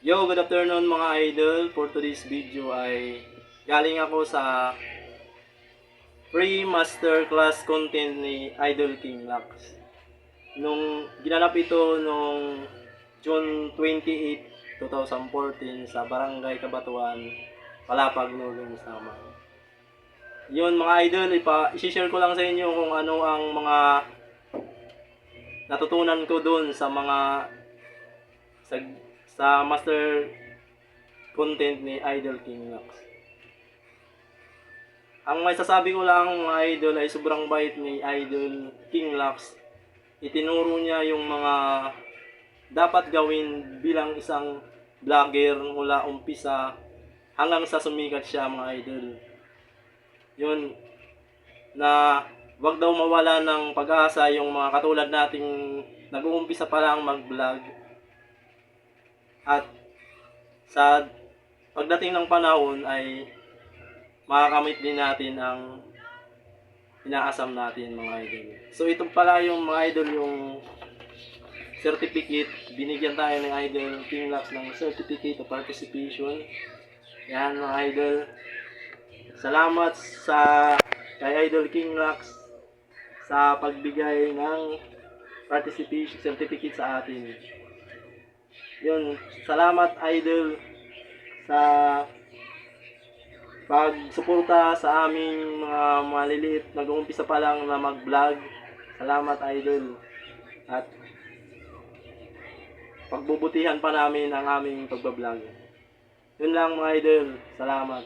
Yo, good afternoon mga idol. For today's video ay galing ako sa free masterclass content ni Idol King Lux. Nung ginanap ito nung June 28, 2014 sa Barangay Kabatuan, Palapag, Nulong, Sama. Yun mga idol, ipa, isi-share ko lang sa inyo kung ano ang mga natutunan ko doon sa mga sa, sa master content ni Idol King Lux. Ang may sasabi ko lang mga idol ay sobrang bait ni Idol King Lux. Itinuro niya yung mga dapat gawin bilang isang vlogger mula umpisa hanggang sa sumikat siya mga idol. Yun na wag daw mawala ng pag-asa yung mga katulad nating nag-uumpisa pa lang mag-vlog at sa pagdating ng panahon ay makakamit din natin ang inaasam natin mga idol. So ito pala yung mga idol yung certificate. Binigyan tayo ng idol King Lux ng certificate of participation. Yan mga idol. Salamat sa kay Idol King Lux sa pagbigay ng participation certificate sa atin. Yun, salamat idol sa pagsuporta sa aming mga maliliit nag-uumpisa pa lang na mag-vlog. Salamat idol. At pagbubutihan pa namin ang aming pagbablog. Yun lang mga idol. Salamat.